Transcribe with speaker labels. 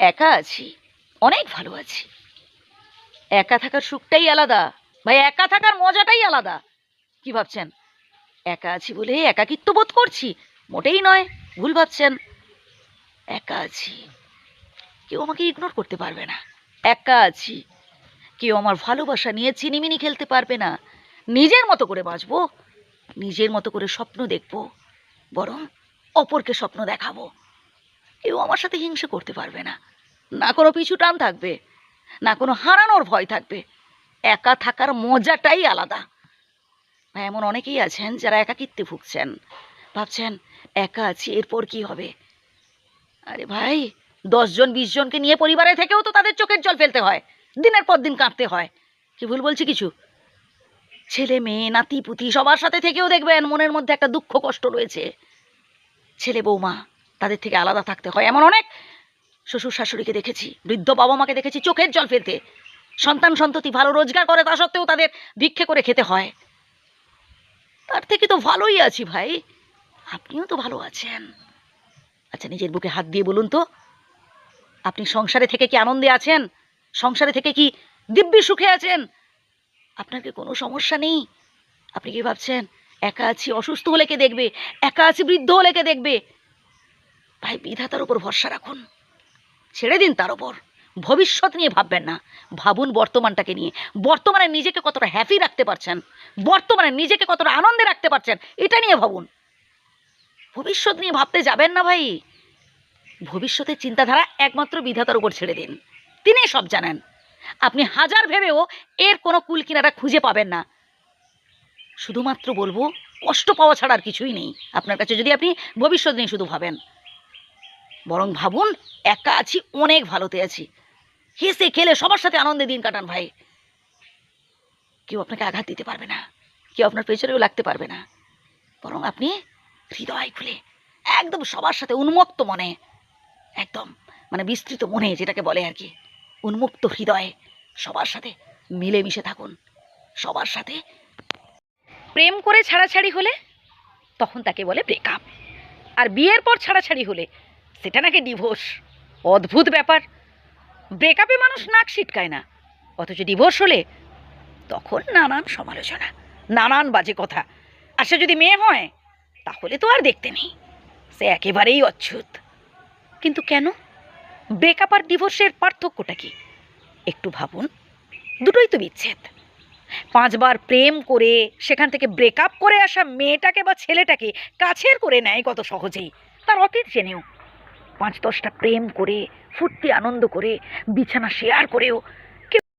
Speaker 1: একা আছি, অনেক ভালো আছি। একা থাকার সুখটাই আলাদা, ভাই, একা থাকার মজাটাই আলাদা। কি ভাবছেন? একা আছি বলে একাকিত্ব বোধ করছি? মোটেই নয়, ভুল ভাবছেন। একা আছি, কেউ আমাকে ইগনোর করতে পারবে না। একা আছি, কেউ আমার ভালোবাসা নিয়ে চিনিমিনি খেলতে পারবে না। নিজের মতো করে বাঁচবো, নিজের মতো করে স্বপ্ন দেখব, বরং অপরকে স্বপ্ন দেখাবো। কেউ আমার সাথে হিংসে করতে পারবে না। না কোনো পিছু টান থাকবে, না কোনো হারানোর ভয় থাকবে। একা থাকার মজাটাই আলাদা। এমন অনেকেই আছেন যারা একাকিত্বে ভুগছেন। ভাবছেন, একা আছি, এরপর কি হবে? আরে ভাই, দশজন বিশ জনকে নিয়ে পরিবারে থেকেও তো তাদের চোখের জল ফেলতে হয়। দিনের পর দিন কাঁদতে হয়। কি ভুল বলছি কিছু? ছেলে, মেয়ে, নাতি, পুতি সবার সাথে থেকেও দেখবেন মনের মধ্যে একটা দুঃখ, কষ্ট রয়েছে। ছেলে, বৌমা তাদের থেকে আলাদা থাকতে হয়। এমন অনেক শ্বশুর শাশুড়িকে দেখেছি, বৃদ্ধ বাবা মাকে দেখেছি চোখের জল ফেলতে। সন্তান সন্ততি ভালো রোজগার করে, তা সত্ত্বেও তাদের ভিক্ষে করে খেতে হয়। তার থেকে তো ভালোই আছি ভাই। আপনিও তো ভালো আছেন। আচ্ছা নিজের বুকে হাত দিয়ে বলুন তো, আপনি সংসারে থেকে কি আনন্দে আছেন? সংসারে থেকে কি দিব্যি সুখে আছেন? আপনার কি কোনো সমস্যা নেই? আপনি কি ভাবছেন, একা আছি, অসুস্থ হলে কে দেখবে? একা আছি, বৃদ্ধ হলে কে দেখবে? ভাই বিধাতার উপর ভরসা রাখুন। ছেড়ে দিন তার ওপর ভবিষ্যৎ নিয়ে ভাববেন না। ভাবুন বর্তমানটাকে নিয়ে। বর্তমানে নিজেকে কতটা হ্যাপি রাখতে পারছেন? বর্তমানে নিজেকে কতটা আনন্দে রাখতে পারছেন? এটা নিয়ে ভাবুন। ভবিষ্যৎ নিয়ে ভাবতে যাবেন না ভাই। ভবিষ্যতের চিন্তাধারা একমাত্র বিধাতার উপর ছেড়ে দিন। তিনি সব জানেন। আপনি হাজার ভেবেও এর কোনো কুল কিনারা খুঁজে পাবেন না। শুধুমাত্র বলব, কষ্ট পাওয়া ছাড়া আর কিছুই নেই। আপনার কাছে যদি আপনি ভবিষ্যৎ নিয়ে শুধু ভাবেন। বরং ভাবুন, একা আছি, অনেক ভালোতে আছি। হেসে খেলে সবার সাথে আনন্দে দিন কাটান ভাই। কেউ আপনাকে আঘাত দিতে পারবে না, কেউ আপনার পেছনেও লাগতে পারবে না। বরং আপনি হৃদয় খুলে, একদম সবার সাথে উন্মুক্ত মনে, একদম মানে বিস্তৃত মনে যেটাকে বলে আর কি উন্মুক্ত হৃদয়ে সবার সাথে মিলেমিশে থাকুন, সবার সাথে প্রেম করে ছাড়াছাড়ি হলে তখন তাকে বলে ব্রেকআপ আর বিয়ের পর ছাড়াছাড়ি হলে সেটা নাকি ডিভোর্স অদ্ভুত ব্যাপার। ব্রেকআপে মানুষ নাক সিটকায় না। অথচ ডিভোর্স হলে তখন নানান সমালোচনা, নানান বাজে কথা। আর সে যদি মেয়ে হয়, তাহলে তো আর দেখতে নেই। সে একেবারেই অচ্ছুত। কিন্তু কেন? ব্রেকআপ আর ডিভোর্সের পার্থক্যটা কি? একটু ভাবুন। দুটোই তো বিচ্ছেদ। পাঁচবার প্রেম করে সেখান থেকে ব্রেকআপ করে আসা মেয়েটাকে বা ছেলেটাকে কাছের করে নেয় কত সহজেই। তার অতীত জেনেও। পাঁচ দশটা প্রেম করে ফুর্তি আনন্দ করে বিছানা শেয়ার করেও